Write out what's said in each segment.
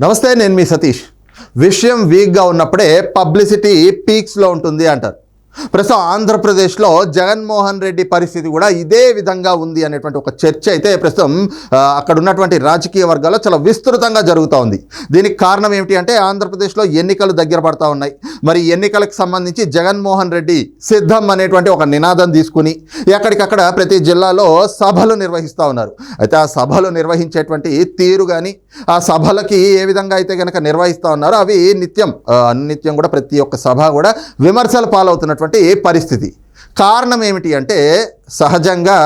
నమస్తే నేను మీ సతీష్. విషయం వీక్గా ఉన్నప్పుడే పబ్లిసిటీ పీక్స్లో ఉంటుంది అంటారు. ప్రస్తుతం ఆంధ్రప్రదేశ్లో జగన్మోహన్ రెడ్డి పరిస్థితి కూడా ఇదే విధంగా ఉంది అనేటువంటి ఒక చర్చ అయితే ప్రస్తుతం అక్కడ ఉన్నటువంటి రాజకీయ వర్గాల్లో చాలా విస్తృతంగా జరుగుతూ ఉంది. దీనికి కారణం ఏమిటి అంటే ఆంధ్రప్రదేశ్లో ఎన్నికలు దగ్గర పడతా ఉన్నాయి. మరి ఎన్నికలకు సంబంధించి జగన్మోహన్ రెడ్డి సిద్ధం అనేటువంటి ఒక నినాదం తీసుకుని ఎక్కడికక్కడ ప్రతి జిల్లాలో సభలు నిర్వహిస్తూ ఉన్నారు. అయితే ఆ సభలు నిర్వహించేటువంటి తీరు కానీ ఆ సభలకి ఏ విధంగా అయితే కనుక నిర్వహిస్తూ ఉన్నారో అవి నిత్యం నిత్యం కూడా ప్రతి ఒక్క సభ కూడా విమర్శలు పాలవుతున్నటువంటి పరిస్థితి? కారణం ఏమిటి అంటే సహజంగా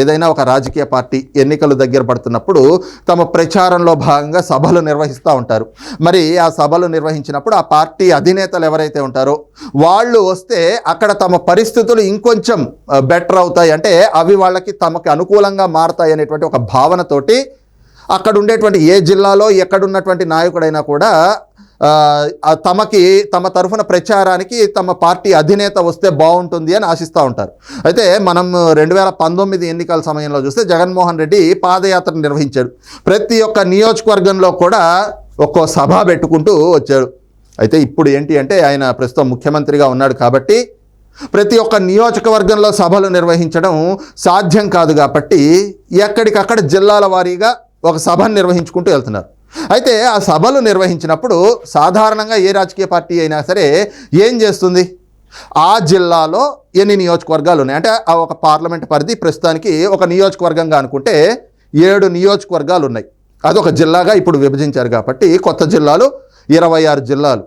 ఏదైనా ఒక రాజకీయ పార్టీ ఎన్నికలు దగ్గర పడుతున్నప్పుడు తమ ప్రచారంలో భాగంగా సభలు నిర్వహిస్తూ ఉంటారు. మరి ఆ సభలు నిర్వహించినప్పుడు ఆ పార్టీ అధినేతలు ఎవరైతే ఉంటారో వాళ్ళు వస్తే అక్కడ తమ పరిస్థితులు ఇంకొంచెం బెటర్ అవుతాయి. అంటే అవి వాళ్ళకి తమకి అనుకూలంగా మారుతాయి అనేటువంటి ఒక భావనతోటి అక్కడ ఉండేటువంటి ఏ జిల్లాలో ఎక్కడున్నటువంటి నాయకుడైనా కూడా తమకి తమ తరఫున ప్రచారానికి తమ పార్టీ అధినేత వస్తే బాగుంటుంది అని ఆశిస్తూ ఉంటారు. అయితే మనం రెండు వేల పంతొమ్మిది ఎన్నికల సమయంలో చూస్తే జగన్మోహన్ రెడ్డి పాదయాత్ర నిర్వహించాడు. ప్రతి ఒక్క నియోజకవర్గంలో కూడా ఒక్కో సభ పెట్టుకుంటూ వచ్చాడు. అయితే ఇప్పుడు ఏంటి అంటే ఆయన ప్రస్తుతం ముఖ్యమంత్రిగా ఉన్నాడు కాబట్టి ప్రతి ఒక్క నియోజకవర్గంలో సభలు నిర్వహించడం సాధ్యం కాదు కాబట్టి ఎక్కడికక్కడ జిల్లాల వారీగా ఒక సభను నిర్వహించుకుంటూ వెళ్తున్నారు. అయితే ఆ సభలు నిర్వహించినప్పుడు సాధారణంగా ఏ రాజకీయ పార్టీ అయినా సరే ఏం చేస్తుంది? ఆ జిల్లాలో ఎన్ని నియోజకవర్గాలు ఉన్నాయి? అంటే ఆ ఒక పార్లమెంట్ పరిధి ప్రస్తుతానికి ఒక నియోజకవర్గంగా అనుకుంటే ఏడు నియోజకవర్గాలు ఉన్నాయి. అదొక జిల్లాగా ఇప్పుడు విభజించారు కాబట్టి కొత్త జిల్లాలు ఇరవై ఆరు జిల్లాలు.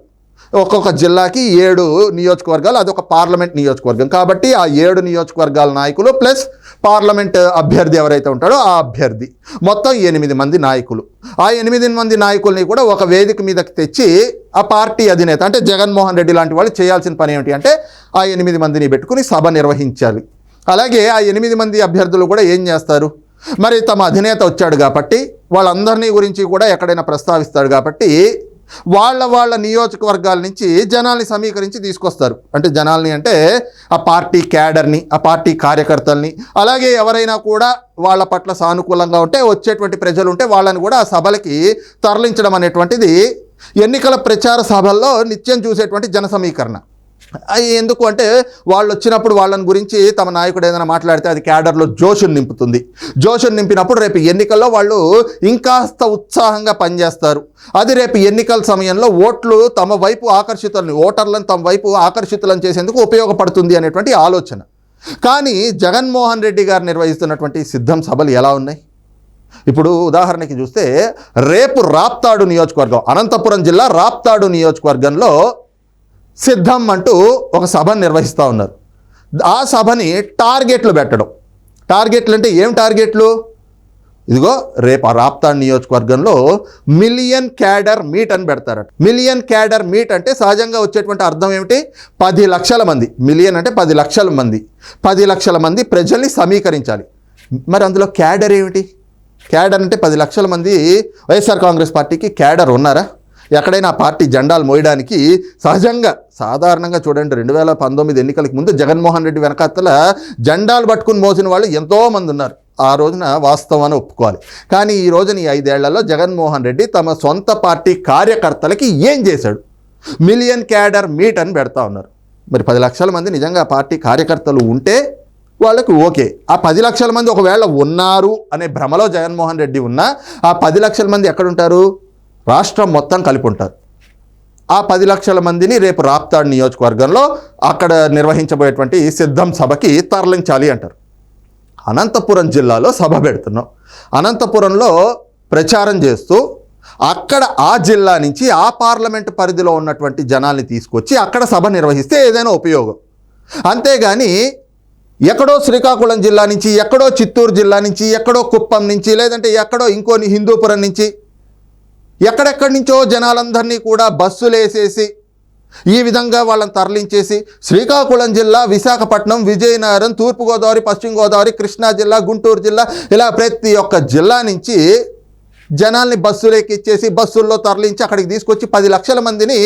ఒక్కొక్క జిల్లాకి ఏడు నియోజకవర్గాలు అదొక పార్లమెంట్ నియోజకవర్గం. కాబట్టి ఆ ఏడు నియోజకవర్గాల నాయకులు ప్లస్ పార్లమెంట్ అభ్యర్థి ఎవరైతే ఉంటాడో ఆ అభ్యర్థి. మొత్తం ఎనిమిది మంది నాయకులు. ఆ ఎనిమిది మంది నాయకుల్ని కూడా ఒక వేదిక మీదకి తెచ్చి ఆ పార్టీ అధినేత అంటే జగన్మోహన్ రెడ్డి లాంటి వాళ్ళు చేయాల్సిన పని ఏమిటి అంటే ఆ ఎనిమిది మందిని పెట్టుకుని సభ నిర్వహించాలి. అలాగే ఆ ఎనిమిది మంది అభ్యర్థులు కూడా ఏం చేస్తారు? మరి తమ అధినేత వచ్చాడు కాబట్టి వాళ్ళందరినీ గురించి కూడా ఎక్కడైనా ప్రస్తావిస్తాడు కాబట్టి వాళ్ళ వాళ్ళ నియోజకవర్గాల నుంచి జనాల్ని సమీకరించి తీసుకొస్తారు. అంటే జనాల్ని అంటే ఆ పార్టీ క్యాడర్ని ఆ పార్టీ కార్యకర్తల్ని అలాగే ఎవరైనా కూడా వాళ్ళ పట్ల సానుకూలంగా ఉంటే వచ్చేటువంటి ప్రజలు ఉంటే వాళ్ళని కూడా ఆ సభలకి తరలించడం అనేటువంటిది ఎన్నికల ప్రచార సభల్లో నిత్యం చూసేటువంటి జన సమీకరణ. ఎందుకు అంటే వాళ్ళు వచ్చినప్పుడు వాళ్ళని గురించి తమ నాయకుడు ఏదైనా మాట్లాడితే అది క్యాడర్లో జోషును నింపుతుంది. జోషును నింపినప్పుడు రేపు ఎన్నికల్లో వాళ్ళు ఇంకాస్త ఉత్సాహంగా పనిచేస్తారు. అది రేపు ఎన్నికల సమయంలో ఓట్లు తమ వైపు ఆకర్షితులని ఓటర్లను తమ వైపు ఆకర్షితులను చేసేందుకు ఉపయోగపడుతుంది అనేటువంటి ఆలోచన. కానీ జగన్మోహన్ రెడ్డి గారు నిర్వహిస్తున్నటువంటి సిద్ధం సభలు ఎలా ఉన్నాయి? ఇప్పుడు ఉదాహరణకి చూస్తే రేపు రాప్తాడు నియోజకవర్గం అనంతపురం జిల్లా రాప్తాడు నియోజకవర్గంలో సిద్ధం అంటూ ఒక సభను నిర్వహిస్తూ ఉన్నారు. ఆ సభని టార్గెట్లు పెట్టడం. టార్గెట్లు అంటే ఏం టార్గెట్లు? ఇదిగో రేపు ఆ రాప్తాడ్ నియోజకవర్గంలో మిలియన్ క్యాడర్ మీట్ అని పెడతారట. మిలియన్ క్యాడర్ మీట్ అంటే సహజంగా వచ్చేటువంటి అర్థం ఏమిటి? పది లక్షల మంది. మిలియన్ అంటే పది లక్షల మంది. పది లక్షల మంది ప్రజల్ని సమీకరించాలి. మరి అందులో క్యాడర్ ఏమిటి? క్యాడర్ అంటే పది లక్షల మంది వైఎస్ఆర్ కాంగ్రెస్ పార్టీకి క్యాడర్ ఉన్నారా? ఎక్కడైనా పార్టీ జెండాలు మోయడానికి సహజంగా సాధారణంగా చూడండి రెండు వేల పంతొమ్మిది ఎన్నికలకు ముందు జగన్మోహన్ రెడ్డి వెనకాతల జెండాలు పట్టుకుని మోసిన వాళ్ళు ఎంతోమంది ఉన్నారు. ఆ రోజున వాస్తవాన్ని ఒప్పుకోవాలి. కానీ ఈ రోజున ఈ ఐదేళ్ళలో జగన్మోహన్ రెడ్డి తమ సొంత పార్టీ కార్యకర్తలకి ఏం చేశాడు? మిలియన్ క్యాడర్ మీట్ అని పెడతా ఉన్నారు. మరి పది లక్షల మంది నిజంగా పార్టీ కార్యకర్తలు ఉంటే వాళ్ళకు ఓకే. ఆ పది లక్షల మంది ఒకవేళ ఉన్నారు అనే భ్రమలో జగన్మోహన్ రెడ్డి ఉన్నా ఆ పది లక్షల మంది ఎక్కడుంటారు? రాష్ట్రం మొత్తం కలిపి ఉంటారు. ఆ పది లక్షల మందిని రేపు రాప్తాడ్ నియోజకవర్గంలో అక్కడ నిర్వహించబోయేటువంటి సిద్ధం సభకి తరలించాలి అంటారు. అనంతపురం జిల్లాలో సభ పెడుతున్నాం. అనంతపురంలో ప్రచారం చేస్తూ అక్కడ ఆ జిల్లా నుంచి ఆ పార్లమెంటు పరిధిలో ఉన్నటువంటి జనాల్ని తీసుకొచ్చి అక్కడ సభ నిర్వహిస్తే ఏదైనా ఉపయోగం. అంతేగాని ఎక్కడో శ్రీకాకుళం జిల్లా నుంచి ఎక్కడో చిత్తూరు జిల్లా నుంచి ఎక్కడో కుప్పం నుంచి లేదంటే ఎక్కడో ఇంకో హిందూపురం నుంచి ఎక్కడెక్కడి నుంచో జనాలందరినీ కూడా బస్సులు వేసేసి ఈ విధంగా వాళ్ళని తరలించేసి శ్రీకాకుళం జిల్లా విశాఖపట్నం విజయనగరం తూర్పుగోదావరి పశ్చిమ గోదావరి కృష్ణా జిల్లా గుంటూరు జిల్లా ఇలా ప్రతి ఒక్క జిల్లా నుంచి జనాల్ని బస్సులు ఎక్కిచ్చేసి బస్సుల్లో తరలించి అక్కడికి తీసుకొచ్చి పది లక్షల మందిని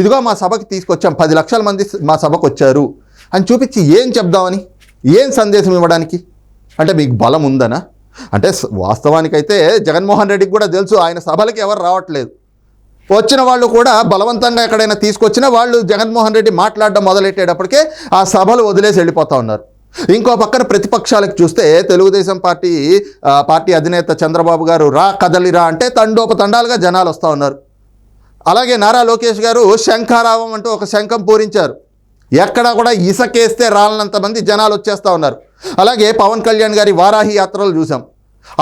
ఇదిగో మా సభకి తీసుకొచ్చాం పది లక్షల మంది మా సభకు వచ్చారు అని చూపించి ఏం చెప్దామని ఏం సందేశం ఇవ్వడానికి? అంటే మీకు బలం ఉందనా? అంటే వాస్తవానికైతే జగన్మోహన్ రెడ్డికి కూడా తెలుసు ఆయన సభలకి ఎవరు రావట్లేదు. వచ్చిన వాళ్ళు కూడా బలవంతంగా ఎక్కడైనా తీసుకొచ్చినా వాళ్ళు జగన్మోహన్ రెడ్డి మాట్లాడడం మొదలెట్టేటప్పటికే ఆ సభలు వదిలేసి వెళ్ళిపోతా ఉన్నారు. ఇంకో పక్కన ప్రతిపక్షాలకు చూస్తే తెలుగుదేశం పార్టీ పార్టీ అధినేత చంద్రబాబు గారు రా కదలిరా అంటే తండోపతండాలుగా జనాలు వస్తూ ఉన్నారు. అలాగే నారా లోకేష్ గారు శంఖారావం అంటూ ఒక శంఖం పూరించారు. ఎక్కడా కూడా ఇసకేస్తే రాలనంత మంది జనాలు వచ్చేస్తూ ఉన్నారు. అలాగే పవన్ కళ్యాణ్ గారి వారాహి యాత్రలు చూసాం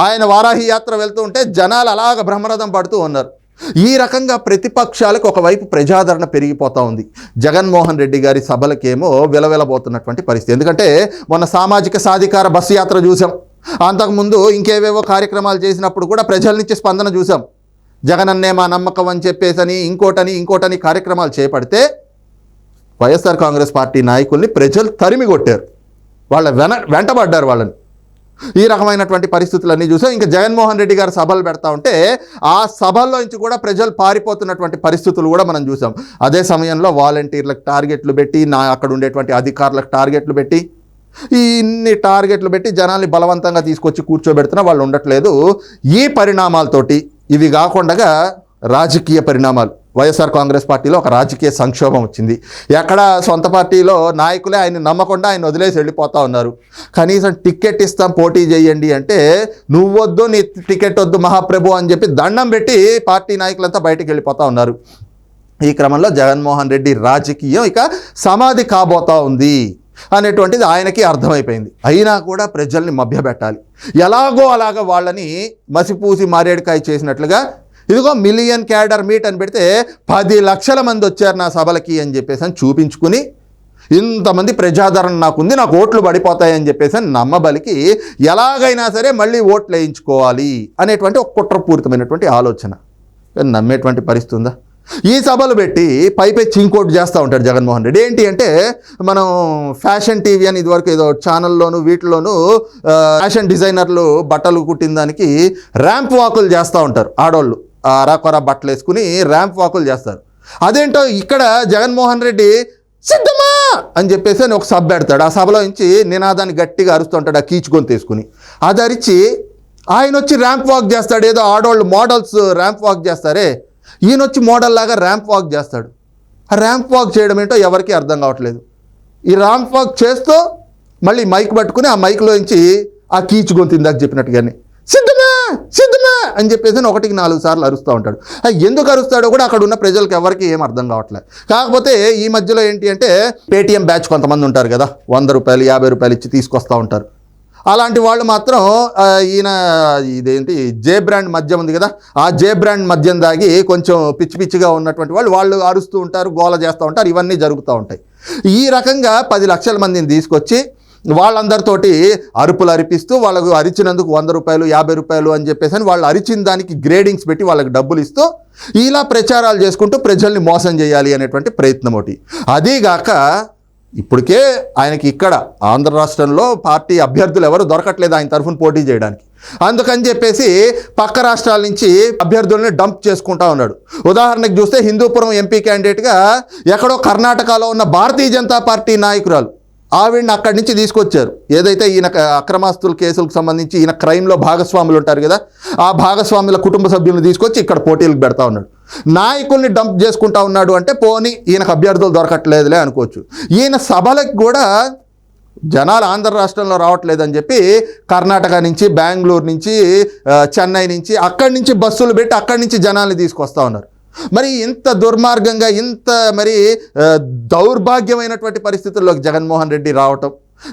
ఆయన వారాహి యాత్ర వెళ్తూ ఉంటే జనాలు అలాగ బ్రహ్మరథం పడుతూ ఉన్నారు. ఈ రకంగా ప్రతిపక్షాలకు ఒకవైపు ప్రజాదరణ పెరిగిపోతూ ఉంది. జగన్మోహన్ రెడ్డి గారి సభలకేమో విలవిలబోతున్నటువంటి పరిస్థితి. ఎందుకంటే మొన్న సామాజిక సాధికార బస్సు యాత్ర చూసాం అంతకుముందు ఇంకేవేవో కార్యక్రమాలు చేసినప్పుడు కూడా ప్రజల నుంచి స్పందన చూసాం జగనన్నే మా నమ్మకం అని చెప్పేసని ఇంకోటని ఇంకోటని కార్యక్రమాలు చేపడితే వైఎస్ఆర్ కాంగ్రెస్ పార్టీ నాయకుల్ని ప్రజలు తరిమి కొట్టారు వాళ్ళ వెన వెంటబడ్డారు వాళ్ళని. ఈ రకమైనటువంటి పరిస్థితులన్నీ చూసాం. ఇంకా జగన్మోహన్ రెడ్డి గారు సభలు పెడతా ఉంటే ఆ సభల్లో నుంచి కూడా ప్రజలు పారిపోతున్నటువంటి పరిస్థితులు కూడా మనం చూసాం. అదే సమయంలో వాలంటీర్లకు టార్గెట్లు పెట్టి నా అక్కడ ఉండేటువంటి అధికారులకు టార్గెట్లు పెట్టి ఈ ఇన్ని టార్గెట్లు పెట్టి జనాల్ని బలవంతంగా తీసుకొచ్చి కూర్చోబెడుతున్నా వాళ్ళు ఉండట్లేదు. ఈ పరిణామాలతోటి ఇవి కాకుండా రాజకీయ పరిణామాలు. వైఎస్ఆర్ కాంగ్రెస్ పార్టీలో ఒక రాజకీయ సంక్షోభం వచ్చింది. ఎక్కడ సొంత పార్టీలో నాయకులే ఆయన నమ్మకుండా ఆయన వదిలేసి వెళ్ళిపోతా ఉన్నారు. కనీసం టికెట్ ఇస్తాం పోటీ చేయండి అంటే నువ్వొద్దు నీ టికెట్ వద్దు మహాప్రభు అని చెప్పి దండం పెట్టి పార్టీ నాయకులంతా బయటికి వెళ్ళిపోతా ఉన్నారు. ఈ క్రమంలో జగన్మోహన్ రెడ్డి రాజకీయం ఇక సమాధి కాబోతా ఉంది అనేటువంటిది ఆయనకి అర్థమైపోయింది. అయినా కూడా ప్రజల్ని మభ్యపెట్టాలి. ఎలాగో అలాగ వాళ్ళని మసిపూసి మారేడుకాయ చేసినట్లుగా ఇదిగో మిలియన్ క్యాడర్ మీట్ అని పెడితే పది లక్షల మంది వచ్చారు నా సభలకి అని చెప్పేసి అని చూపించుకుని ఇంతమంది ప్రజాదరణ నాకుంది నాకు ఓట్లు పడిపోతాయని చెప్పేసి అని నమ్మబలికి ఎలాగైనా సరే మళ్ళీ ఓట్లు వేయించుకోవాలి అనేటువంటి ఒక కుట్రపూరితమైనటువంటి ఆలోచన. నమ్మేటువంటి పరిస్థితి ఉందా? ఈ సభలు పెట్టి పైపై ఇంకోటి చేస్తూ ఉంటాడు జగన్మోహన్ రెడ్డి. ఏంటి అంటే మనం ఫ్యాషన్ టీవీ అని ఇదివరకు ఏదో ఛానల్లోను వీటిలోను ఫ్యాషన్ డిజైనర్లు బట్టలు కుట్టిన దానికి ర్యాంప్ వాకులు చేస్తూ ఉంటారు ఆడోళ్ళు. అరాకొరా బట్టలు వేసుకుని ర్యాంప్ వాకులు చేస్తారు. అదేంటో ఇక్కడ జగన్మోహన్ రెడ్డి సిద్ధమా అని చెప్పేసి అని ఒక సభ పెడతాడు. ఆ సభలో నుంచి నినాదాన్ని గట్టిగా అరుస్తుంటాడు ఆ కీచుకొని తీసుకుని అది అరిచి ఆయన వచ్చి ర్యాంప్ వాక్ చేస్తాడు. ఏదో ఆడవాళ్ళు మోడల్స్ ర్యాంప్ వాక్ చేస్తారే. ఈయన వచ్చి మోడల్ లాగా ర్యాంప్ వాక్ చేస్తాడు. ఆ ర్యాంప్ వాక్ చేయడం ఏంటో ఎవరికీ అర్థం కావట్లేదు. ఈ ర్యాంప్ వాక్ చేస్తూ మళ్ళీ మైక్ పట్టుకుని ఆ మైక్లో నుంచి ఆ కీచు గొంతు ఇందాక చెప్పినట్టుగానే సిద్ధమా? సిద్ధమా? అని చెప్పేసి ఒకటికి నాలుగు సార్లు అరుస్తూ ఉంటాడు. ఎందుకు అరుస్తాడో కూడా అక్కడ ఉన్న ప్రజలకు ఎవరికి ఏం అర్థం కావట్లేదు కాకపోతే ఈ మధ్యలో ఏంటి అంటే పేటీఎం బ్యాచ్ కొంతమంది ఉంటారు కదా వంద రూపాయలు యాభై రూపాయలు ఇచ్చి తీసుకొస్తూ ఉంటారు. అలాంటి వాళ్ళు మాత్రం ఈయన ఇదేంటి జే బ్రాండ్ మద్యం ఉంది కదా ఆ జే బ్రాండ్ మద్యం దాగి కొంచెం పిచ్చి పిచ్చిగా ఉన్నటువంటి వాళ్ళు వాళ్ళు అరుస్తూ ఉంటారు గోల చేస్తూ ఉంటారు ఇవన్నీ జరుగుతూ ఉంటాయి. ఈ రకంగా పది లక్షల మందిని తీసుకొచ్చి వాళ్ళందరితోటి అరుపులు అరిపిస్తూ వాళ్ళకు అరిచినందుకు వంద రూపాయలు యాభై రూపాయలు అని చెప్పేసి అని వాళ్ళు అరిచిన దానికి గ్రేడింగ్స్ పెట్టి వాళ్ళకి డబ్బులు ఇస్తూ ఇలా ప్రచారాలు చేసుకుంటూ ప్రజల్ని మోసం చేయాలి అనేటువంటి ప్రయత్నం ఒకటి. అదీగాక ఇప్పటికే ఆయనకి ఇక్కడ ఆంధ్ర రాష్ట్రంలో పార్టీ అభ్యర్థులు ఎవరు దొరకట్లేదు ఆయన తరఫున పోటీ చేయడానికి. అందుకని చెప్పేసి పక్క రాష్ట్రాల నుంచి అభ్యర్థుల్ని డంప్ చేసుకుంటా ఉన్నాడు. ఉదాహరణకు చూస్తే హిందూపురం ఎంపీ క్యాండిడేట్గా ఎక్కడో కర్ణాటకలో ఉన్న భారతీయ జనతా పార్టీ నాయకురాలు ఆవిడని అక్కడి నుంచి తీసుకొచ్చారు. ఏదైతే ఈయన అక్రమాస్తుల కేసులకు సంబంధించి ఈయన క్రైమ్లో భాగస్వాములు ఉంటారు కదా ఆ భాగస్వాముల కుటుంబ సభ్యులను తీసుకొచ్చి ఇక్కడ పోటీలకు పెడతా ఉన్నాడు. నాయకుల్ని డంప్ చేసుకుంటా ఉన్నాడు అంటే పోని ఈయనకు అభ్యర్థులు దొరకట్లేదులే అనుకోవచ్చు. ఈయన సభలకు కూడా జనాలు ఆంధ్ర రాష్ట్రంలో రావట్లేదని చెప్పి కర్ణాటక నుంచి బెంగళూరు నుంచి చెన్నై నుంచి అక్కడి నుంచి బస్సులు పెట్టి అక్కడి నుంచి జనాల్ని తీసుకొస్తా ఉన్నారు. మరి ఇంత దుర్మార్గంగా ఇంత మరి దౌర్భాగ్యమైనటువంటి పరిస్థితుల్లోకి జగన్మోహన్ రెడ్డి రావటం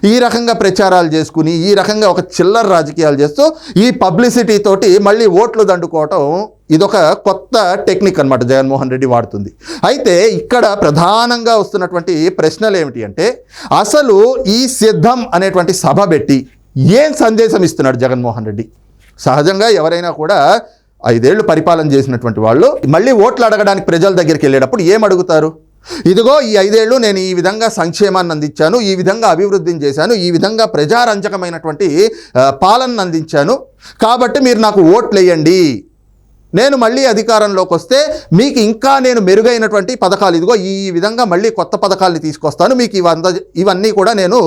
ఈ రకంగా ప్రచారాలు చేసుకుని ఈ రకంగా ఒక చిల్లర రాజకీయాలు చేస్తూ ఈ పబ్లిసిటీ తోటి మళ్ళీ ఓట్లు దండుకోవటం ఇదొక కొత్త టెక్నిక్ అన్నమాట జగన్మోహన్ రెడ్డి వాడుతుంది. అయితే ఇక్కడ ప్రధానంగా వస్తున్నటువంటి ప్రశ్నలు ఏమిటి అంటే అసలు ఈ సిద్ధం అనేటువంటి సభ పెట్టి ఏం సందేశం ఇస్తున్నాడు జగన్మోహన్ రెడ్డి? సహజంగా ఎవరైనా కూడా ఐదేళ్ళు పరిపాలన చేసినటువంటి వాళ్ళు మళ్ళీ ఓట్లు అడగడానికి ప్రజల దగ్గరికి వెళ్ళేటప్పుడు ఏం అడుగుతారు? ఇదిగో ఈ ఐదేళ్ళు నేను ఈ విధంగా సంక్షేమాన్ని అందించాను ఈ విధంగా అభివృద్ధిని చేశాను ఈ విధంగా ప్రజారంజకమైనటువంటి పాలనను అందించాను. కాబట్టి మీరు నాకు ఓట్లు వేయండి. నేను మళ్ళీ అధికారంలోకి వస్తే మీకు ఇంకా నేను మెరుగైనటువంటి పథకాలు. ఇదిగో ఈ విధంగా మళ్ళీ కొత్త పథకాలని తీసుకొస్తాను. మీకు ఇవి అంద ఇవన్నీ కూడా నేను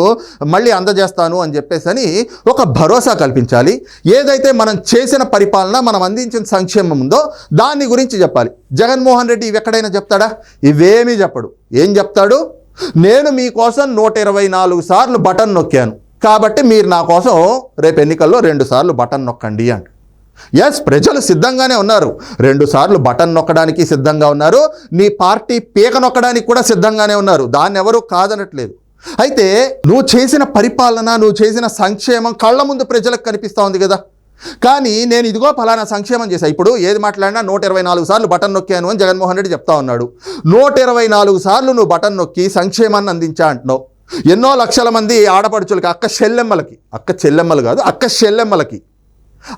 మళ్ళీ అందజేస్తాను అని చెప్పేసి అని ఒక భరోసా కల్పించాలి. ఏదైతే మనం చేసిన పరిపాలన మనం అందించిన సంక్షేమం ఉందో దాని గురించి చెప్పాలి. జగన్మోహన్ రెడ్డి ఇవి ఎక్కడైనా చెప్తాడా? ఇవేమీ చెప్పడు. ఏం చెప్తాడు? నేను మీకోసం నూట ఇరవై నాలుగు సార్లు బటన్ నొక్కాను. కాబట్టి మీరు నా కోసం రేపు ఎన్నికల్లో రెండు సార్లు బటన్ నొక్కండి అంట ఎస్ ప్రజలు సిద్ధంగానే ఉన్నారు. రెండుసార్లు బటన్ నొక్కడానికి సిద్ధంగా ఉన్నారు. నీ పార్టీ పీక నొక్కడానికి కూడా సిద్ధంగానే ఉన్నారు. దాన్ని ఎవరూ కాదనట్లేదు. అయితే నువ్వు చేసిన పరిపాలన నువ్వు చేసిన సంక్షేమం కళ్ళ ముందు ప్రజలకు కనిపిస్తూ ఉంది కదా. కానీ నేను ఇదిగో ఫలానా సంక్షేమం చేశాను ఇప్పుడు ఏది మాట్లాడినా నూట ఇరవై నాలుగు సార్లు బటన్ నొక్కాను అని జగన్మోహన్ రెడ్డి చెప్తా ఉన్నాడు. నూట ఇరవై నాలుగు సార్లు నువ్వు బటన్ నొక్కి సంక్షేమాన్ని అందించా అంటున్నావు. ఎన్నో లక్షల మంది ఆడపడుచులకి అక్క చెల్లెమ్మలకి అక్క చెల్లెమ్మలు కాదు అక్క చెల్లెమ్మలకి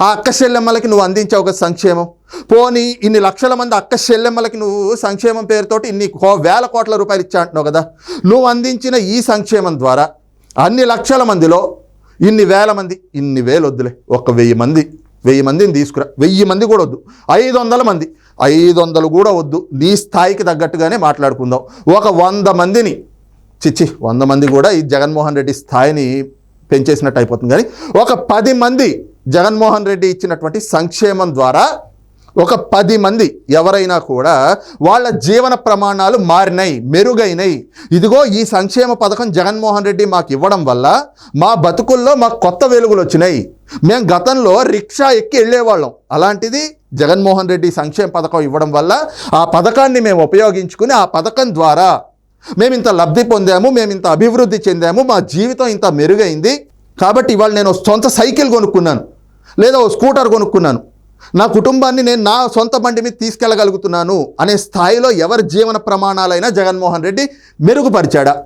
ఆ అక్క చెల్లెమ్మలకి నువ్వు అందించావు ఒక సంక్షేమం. పోనీ ఇన్ని లక్షల మంది అక్క చెల్లెమ్మలకి నువ్వు సంక్షేమం పేరుతోటి ఇన్ని కో- వేల కోట్ల రూపాయలు ఇచ్చా అంటున్నావు కదా. నువ్వు అందించిన ఈ సంక్షేమం ద్వారా అన్ని లక్షల మందిలో ఇన్ని వేల మంది ఇన్ని వేలు వద్దులే. ఒక వెయ్యి మంది వెయ్యి మందిని తీసుకురా. వెయ్యి మంది కూడా వద్దు. ఐదు వందల మంది. ఐదు వందలు కూడా వద్దు. నీ స్థాయికి తగ్గట్టుగానే మాట్లాడుకుందాం. ఒక వంద మందిని చిచ్చి వంద మంది కూడా ఈ జగన్మోహన్ రెడ్డి స్థాయిని పెంచేసినట్టు అయిపోతుంది. కానీ ఒక పది మంది జగన్మోహన్ రెడ్డి ఇచ్చినటువంటి సంక్షేమం ద్వారా ఒక పది మంది ఎవరైనా కూడా వాళ్ళ జీవన ప్రమాణాలు మారినాయి మెరుగైనాయి ఇదిగో ఈ సంక్షేమ పథకం జగన్మోహన్ రెడ్డి మాకు ఇవ్వడం వల్ల మా బతుకుల్లో మాకు కొత్త వెలుగులు వచ్చినాయి మేము గతంలో రిక్షా ఎక్కి వెళ్ళేవాళ్ళం. అలాంటిది జగన్మోహన్ రెడ్డి సంక్షేమ పథకం ఇవ్వడం వల్ల ఆ పథకాన్ని మేము ఉపయోగించుకుని ఆ పథకం ద్వారా మేము ఇంత లబ్ధి పొందాము మేము ఇంత అభివృద్ధి చెందాము మా జీవితం ఇంత మెరుగైంది. కాబట్టి ఇవాళ నేను సొంత సైకిల్ కొనుక్కున్నాను. లేదా ఓ స్కూటర్ కొనుక్కున్నాను. నా కుటుంబాన్ని నేను నా సొంత బండి మీద తీసుకెళ్ళగలుగుతున్నాను అనే స్థాయిలో ఎవరి జీవన ప్రమాణాలైనా జగన్మోహన్ రెడ్డి మెరుగుపరిచాడా?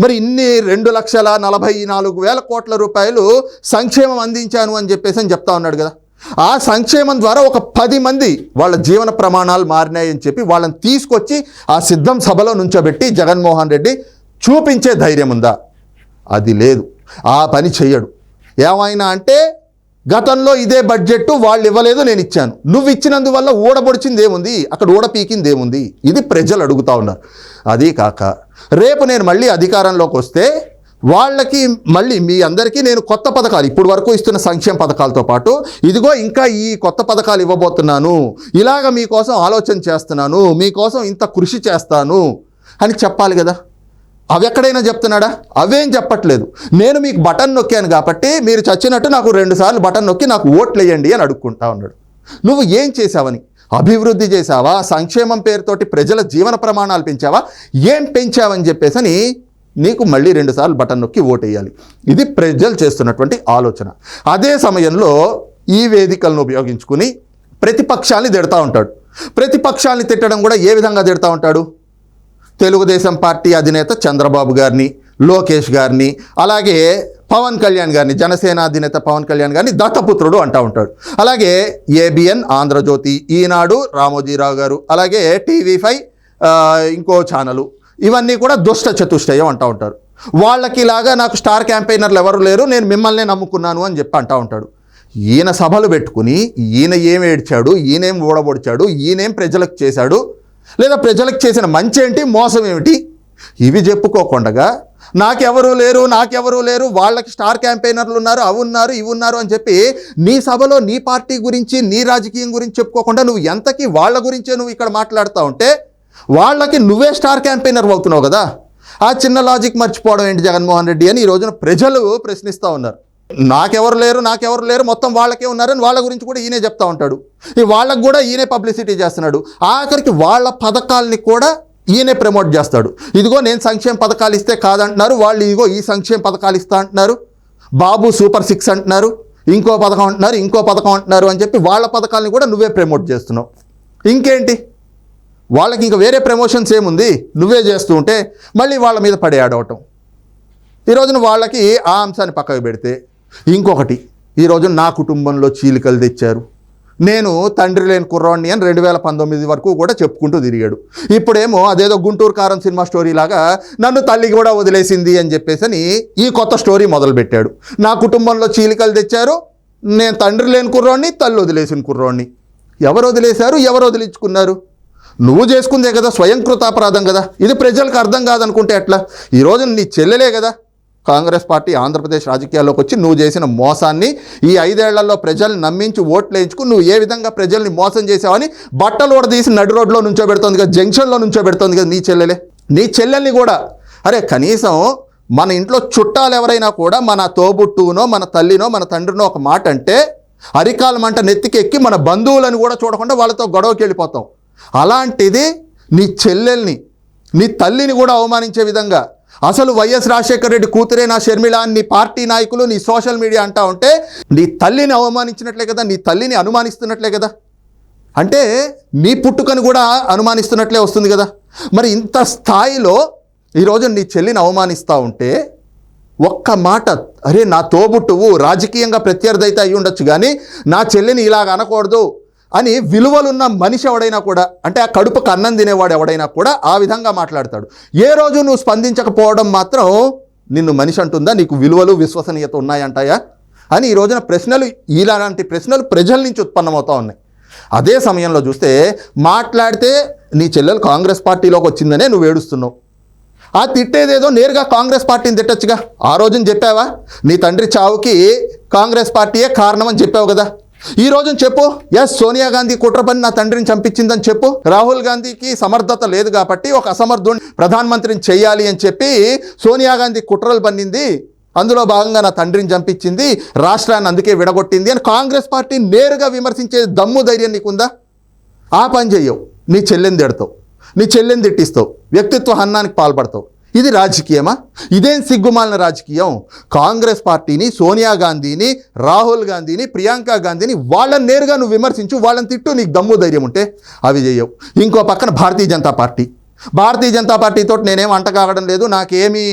మరి ఇన్ని రెండు లక్షల నలభై నాలుగు వేల కోట్ల రూపాయలు సంక్షేమం అందించాను అని చెప్పేసి అని చెప్తా ఉన్నాడు కదా. ఆ సంక్షేమం ద్వారా ఒక పది మంది వాళ్ళ జీవన ప్రమాణాలు మారినాయని చెప్పి వాళ్ళని తీసుకొచ్చి ఆ సిద్ధం సభలో నుంచోబెట్టి జగన్మోహన్ రెడ్డి చూపించే ధైర్యం ఉందా? అది లేదు. ఆ పని చెయ్యడు. ఏమైనా అంటే గతంలో ఇదే బడ్జెట్ వాళ్ళు ఇవ్వలేదు నేను ఇచ్చాను. నువ్వు ఇచ్చినందువల్ల ఊడబొడిచింది ఏముంది? అక్కడ ఊడపీకింది ఏముంది? ఇది ప్రజలు అడుగుతా ఉన్నారు. అదీ కాక రేపు నేను మళ్ళీ అధికారంలోకి వస్తే వాళ్ళకి మళ్ళీ మీ అందరికీ నేను కొత్త పథకాలు ఇప్పుడు వరకు ఇస్తున్న సంక్షేమ పథకాలతో పాటు ఇదిగో ఇంకా ఈ కొత్త పథకాలు ఇవ్వబోతున్నాను ఇలాగ మీకోసం ఆలోచన చేస్తున్నాను మీకోసం ఇంత కృషి చేస్తాను అని చెప్పాలి కదా. అవి ఎక్కడైనా చెప్తున్నాడా? అవేం చెప్పట్లేదు. నేను మీకు బటన్ నొక్కాను కాబట్టి మీరు చచ్చినట్టు నాకు రెండుసార్లు బటన్ నొక్కి నాకు ఓట్లు వేయండి అని అడుక్కుంటా ఉన్నాడు. నువ్వు ఏం చేసావని అభివృద్ధి చేసావా సంక్షేమం పేరుతోటి ప్రజల జీవన ప్రమాణాలు పెంచావా? ఏం పెంచావని చెప్పేసి అని నీకు మళ్ళీ రెండుసార్లు బటన్ నొక్కి ఓటేయాలి. వేయాలి ఇది ప్రజలు చేస్తున్నటువంటి ఆలోచన. అదే సమయంలో ఈ వేదికలను ఉపయోగించుకుని ప్రతిపక్షాన్ని తిడతా ఉంటాడు. ప్రతిపక్షాన్ని తిట్టడం కూడా ఏ విధంగా తిడతా ఉంటాడు? తెలుగుదేశం పార్టీ అధినేత చంద్రబాబు గారిని లోకేష్ గారిని అలాగే పవన్ కళ్యాణ్ గారిని జనసేన అధినేత పవన్ కళ్యాణ్ గారిని దత్తపుత్రుడు అంటూ ఉంటాడు. అలాగే ఏబిఎన్ ఆంధ్రజ్యోతి ఈనాడు రామోజీరావు గారు అలాగే టీవీ ఫైవ్ ఇంకో ఛానలు ఇవన్నీ కూడా దుష్ట చతుష్టయం అంటూ ఉంటారు. వాళ్ళకి ఇలాగా నాకు స్టార్ క్యాంపెయినర్లు ఎవరు లేరు నేను మిమ్మల్ని నమ్ముకున్నాను అని చెప్పి అంటూ ఉంటాడు. ఈయన సభలు పెట్టుకుని ఈయన ఏం ఏడ్చాడు ఈయనేం ఓడబొడిచాడు ఈయనేం ప్రజలకు చేశాడు లేదా ప్రజలకు చేసిన మంచి ఏంటి మోసం ఏమిటి? ఇవి చెప్పుకోకుండా నాకెవరూ లేరు నాకెవరూ లేరు వాళ్ళకి స్టార్ క్యాంపెయినర్లు ఉన్నారు అవి ఉన్నారు ఇవి ఉన్నారు అని చెప్పి నీ సభలో నీ పార్టీ గురించి నీ రాజకీయం గురించి చెప్పుకోకుండా నువ్వు ఎంతకీ వాళ్ళ గురించే నువ్వు ఇక్కడ మాట్లాడుతూ ఉంటే వాళ్ళకి నువ్వే స్టార్ క్యాంపెయినర్ అవుతున్నావు కదా. ఆ చిన్న లాజిక్ మర్చిపోవడం ఏంటి జగన్మోహన్ రెడ్డి అని ఈ రోజున ప్రజలు ప్రశ్నిస్తూ ఉన్నారు. నాకెవరు లేరు నాకెవరు లేరు మొత్తం వాళ్ళకే ఉన్నారని వాళ్ళ గురించి కూడా ఈయనే చెప్తా ఉంటాడు. ఈ వాళ్ళకు కూడా ఈయనే పబ్లిసిటీ చేస్తున్నాడు. ఆఖరికి వాళ్ళ పథకాల్ని కూడా ఈయనే ప్రమోట్ చేస్తాడు. ఇదిగో నేను సంక్షేమ పథకాలు ఇస్తే కాదంటున్నారు వాళ్ళు ఇదిగో ఈ సంక్షేమ పథకాలు ఇస్తా అంటున్నారు బాబు సూపర్ సిక్స్ అంటున్నారు ఇంకో పథకం అంటున్నారు ఇంకో పథకం అంటున్నారు అని చెప్పి వాళ్ళ పథకాలను కూడా నువ్వే ప్రమోట్ చేస్తున్నావు. ఇంకేంటి? వాళ్ళకి ఇంకా వేరే ప్రమోషన్స్ ఏముంది? నువ్వే చేస్తూ ఉంటే మళ్ళీ వాళ్ళ మీద పడే ఆడవటం ఈ రోజున వాళ్ళకి ఆ అంశాన్ని పక్కకు పెడితే ఇంకొకటి ఈరోజు నా కుటుంబంలో చీలికలు తెచ్చారు. నేను తండ్రి లేని కుర్రాడిని అని రెండు వేల పంతొమ్మిది వరకు కూడా చెప్పుకుంటూ తిరిగాడు. ఇప్పుడేమో అదేదో గుంటూరు కారం సినిమా స్టోరీ లాగా నన్ను తల్లి కూడా వదిలేసింది అని చెప్పేసి అని ఈ కొత్త స్టోరీ మొదలుపెట్టాడు. నా కుటుంబంలో చీలికలు తెచ్చారు. నేను తండ్రి లేని కుర్రోడిని తల్లి వదిలేసిన కుర్రోడిని ఎవరు వదిలేశారు? ఎవరు వదిలించుకున్నారు? నువ్వు చేసుకుందే కదా స్వయం కృతాపరాధం కదా. ఇది ప్రజలకు అర్థం కాదనుకుంటే ఎట్లా? ఈరోజు నీ చెల్లెలే కదా. కాంగ్రెస్ పార్టీ ఆంధ్రప్రదేశ్ రాజకీయాల్లోకి వచ్చి నువ్వు చేసిన మోసాన్ని ఈ ఐదేళ్ళలో ప్రజల్ని నమ్మించి ఓట్లు వేయించుకు నువ్వు ఏ విధంగా ప్రజల్ని మోసం చేసావని బట్టలు కూడా నడి రోడ్లో నుంచోబెడుతుంది కదా జంక్షన్లో నుంచోబెడుతోంది కదా నీ చెల్లెలే. నీ చెల్లెల్ని కూడా. అరే కనీసం మన ఇంట్లో చుట్టాలు ఎవరైనా కూడా మన తోబుట్టునో మన తల్లినో మన తండ్రినో ఒక మాట అంటే అరికాల మంట నెత్తికెక్కి మన బంధువులను కూడా చూడకుండా వాళ్ళతో గొడవకి వెళ్ళిపోతాం. అలాంటిది నీ చెల్లెల్ని నీ తల్లిని కూడా అవమానించే విధంగా అసలు వైఎస్ రాజశేఖర రెడ్డి కూతురే నా షర్మిల నీ పార్టీ నాయకులు నీ సోషల్ మీడియా అంటా ఉంటే నీ తల్లిని అవమానించినట్లే కదా నీ తల్లిని అనుమానిస్తున్నట్లే కదా? అంటే నీ పుట్టుకను కూడా అనుమానిస్తున్నట్లే వస్తుంది కదా? మరి ఇంత స్థాయిలో ఈరోజు నీ చెల్లిని అవమానిస్తూ ఉంటే ఒక్క మాట అరే నా తోబుట్టువు రాజకీయంగా ప్రత్యర్థి అయితే అయి ఉండొచ్చు కానీ నా చెల్లిని ఇలాగ అనకూడదు. అని విలువలున్న మనిషి ఎవడైనా కూడా అంటే ఆ కడుపుకు అన్నం తినేవాడు ఎవడైనా కూడా ఆ విధంగా మాట్లాడతాడు. ఏ రోజు నువ్వు స్పందించకపోవడం మాత్రం నిన్ను మనిషి అంటుందా? నీకు విలువలు విశ్వసనీయత ఉన్నాయంటాయా? అని ఈ రోజున ప్రశ్నలు ఇలాంటి ప్రశ్నలు ప్రజల నుంచి ఉత్పన్నమవుతా ఉన్నాయి. అదే సమయంలో చూస్తే మాట్లాడితే నీ చెల్లెలు కాంగ్రెస్ పార్టీలోకి వచ్చిందనే నువ్వు ఏడుస్తున్నావు. ఆ తిట్టేదేదో నేరుగా కాంగ్రెస్ పార్టీని తిట్టొచ్చుగా. ఆ రోజున చెప్పావా? నీ తండ్రి చావుకి కాంగ్రెస్ పార్టీయే కారణం అని చెప్పావు కదా. ఈ రోజు చెప్పు ఎస్ సోనియా గాంధీ కుట్ర పని నా తండ్రిని చంపించిందని చెప్పు. రాహుల్ గాంధీకి సమర్థత లేదు కాబట్టి ఒక అసమర్థుని ప్రధానమంత్రిని చేయాలి అని చెప్పి సోనియా గాంధీ కుట్రలు పన్నింది. అందులో భాగంగా నా తండ్రిని చంపించింది రాష్ట్రాన్ని అందుకే విడగొట్టింది అని కాంగ్రెస్ పార్టీ నేరుగా విమర్శించే దమ్ము ధైర్యం నీకుందా? ఆ పని చెయ్యవు. నీ చెల్లెని తిడతావు. నీ చెల్లెని తిట్టిస్తావు. వ్యక్తిత్వ హన్నానికి పాల్పడతావు. ఇది రాజకీయమా? ఇదేం సిగ్గుమాలిన రాజకీయం? కాంగ్రెస్ పార్టీని సోనియా గాంధీని రాహుల్ గాంధీని ప్రియాంక గాంధీని వాళ్ళని నేరుగా నువ్వు విమర్శించు వాళ్ళని తిట్టు నీకు దమ్ము ధైర్యం ఉంటే అవి చేయవు ఇంకో పక్కన భారతీయ జనతా పార్టీ. భారతీయ జనతా పార్టీతో నేనేం అంట కావడం లేదు నాకేమీ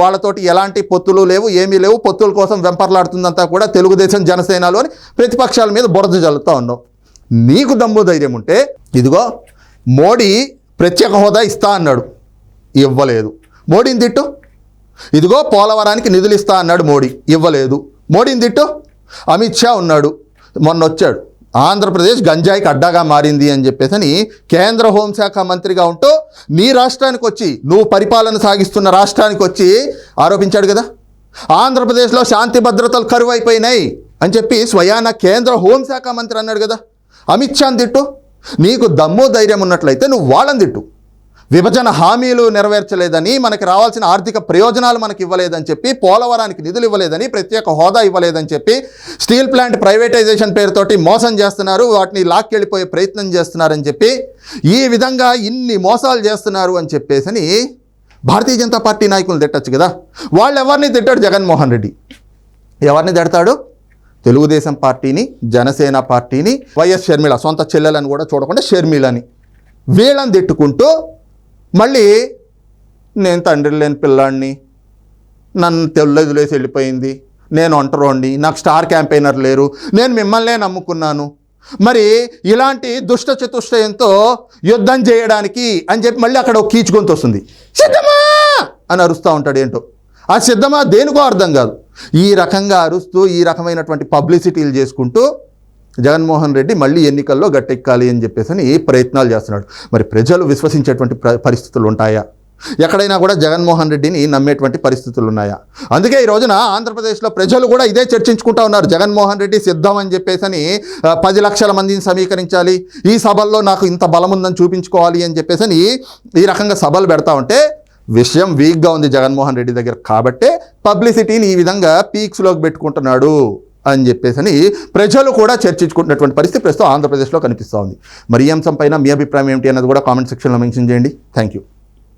వాళ్ళతోటి ఎలాంటి పొత్తులు లేవు ఏమీ లేవు పొత్తుల కోసం వెంపర్లాడుతుందంతా కూడా తెలుగుదేశం జనసేనలో అని ప్రతిపక్షాల మీద బురద జల్లుతూ ఉన్నావు. నీకు దమ్ము ధైర్యం ఉంటే ఇదిగో మోడీ ప్రత్యేక హోదా ఇస్తా అన్నాడు. ఇవ్వలేదు. మోడీని తిట్టు? ఇదిగో పోలవరానికి నిధులు ఇస్తా అన్నాడు మోడీ. ఇవ్వలేదు. మోడీని తిట్టు? అమిత్ షా ఉన్నాడు. మొన్న వచ్చాడు ఆంధ్రప్రదేశ్ గంజాయికి అడ్డాగా మారింది అని చెప్పేసి అని కేంద్ర హోంశాఖ మంత్రిగా ఉంటూ నీ రాష్ట్రానికి వచ్చి నువ్వు పరిపాలన సాగిస్తున్న రాష్ట్రానికి వచ్చి ఆరోపించాడు కదా. ఆంధ్రప్రదేశ్లో శాంతి భద్రతలు కరువు అయిపోయినాయి అని చెప్పి స్వయాన కేంద్ర హోంశాఖ మంత్రి అన్నాడు కదా. అమిత్ షాని తిట్టు? నీకు దమ్ము ధైర్యం ఉన్నట్లయితే నువ్వు వాళ్ళని తిట్టు. విభజన హామీలు నెరవేర్చలేదని మనకి రావాల్సిన ఆర్థిక ప్రయోజనాలు మనకి ఇవ్వలేదని చెప్పి పోలవరానికి నిధులు ఇవ్వలేదని ప్రత్యేక హోదా ఇవ్వలేదని చెప్పి స్టీల్ ప్లాంట్ ప్రైవేటైజేషన్ పేరుతోటి మోసం చేస్తున్నారు వాటిని లాక్కెళ్ళిపోయే ప్రయత్నం చేస్తున్నారని చెప్పి ఈ విధంగా ఇన్ని మోసాలు చేస్తున్నారు అని చెప్పేసి భారతీయ జనతా పార్టీ నాయకులు తిట్టచ్చు కదా. వాళ్ళు ఎవరిని తిట్టాడు జగన్మోహన్ రెడ్డి? ఎవరిని తిడతాడు? తెలుగుదేశం పార్టీని జనసేన పార్టీని వైఎస్ షర్మిళ సొంత చెల్లెలను కూడా చూడకుండా షర్మిలని. వీళ్ళని తిట్టుకుంటూ మళ్ళీ నేను తండ్రి లేని పిల్లాడిని నన్ను తెల్లదిలేసి వెళ్ళిపోయింది. నేను ఒంటరోండి నాకు స్టార్ క్యాంపెయినర్ లేరు. నేను మిమ్మల్నే నమ్ముకున్నాను. మరి ఇలాంటి దుష్ట చతుష్టయంతో యుద్ధం చేయడానికి అని చెప్పి మళ్ళీ అక్కడ ఒక కీచు వస్తుంది. సిద్ధమా? అని అరుస్తూ ఉంటాడు ఏంటో. ఆ సిద్ధమా దేనికో అర్థం కాదు. ఈ రకంగా అరుస్తూ ఈ రకమైనటువంటి పబ్లిసిటీలు చేసుకుంటూ జగన్మోహన్ రెడ్డి మళ్ళీ ఎన్నికల్లో గట్టెక్కాలి అని చెప్పేసి అని ప్రయత్నాలు చేస్తున్నాడు. మరి ప్రజలు విశ్వసించేటువంటి పరిస్థితులు ఉంటాయా? ఎక్కడైనా కూడా జగన్మోహన్ రెడ్డిని నమ్మేటువంటి పరిస్థితులు ఉన్నాయా? అందుకే ఈ రోజున ఆంధ్రప్రదేశ్లో ప్రజలు కూడా ఇదే చర్చించుకుంటా ఉన్నారు. జగన్మోహన్ రెడ్డి సిద్ధం అని చెప్పేసి అని పది లక్షల మందిని సమీకరించాలి ఈ సభల్లో నాకు ఇంత బలం ఉందని చూపించుకోవాలి అని చెప్పేసి అని ఈ రకంగా సభలు పెడతా ఉంటే విషయం వీక్గా ఉంది జగన్మోహన్ రెడ్డి దగ్గర. కాబట్టే పబ్లిసిటీని ఈ విధంగా పీక్స్లోకి పెట్టుకుంటున్నాడు. అని చెప్పేసి అని ప్రజలు కూడా చర్చించుకుంటున్నటువంటి పరిస్థితి ప్రస్తుతం ఆంధ్రప్రదేశ్లో కనిపిస్తూ ఉంది. మరి ఈ అంశం పైన మీ అభిప్రాయం ఏమిటి అన్నది కూడా కామెంట్ సెక్షన్లో మెన్షన్ చేయండి. Thank you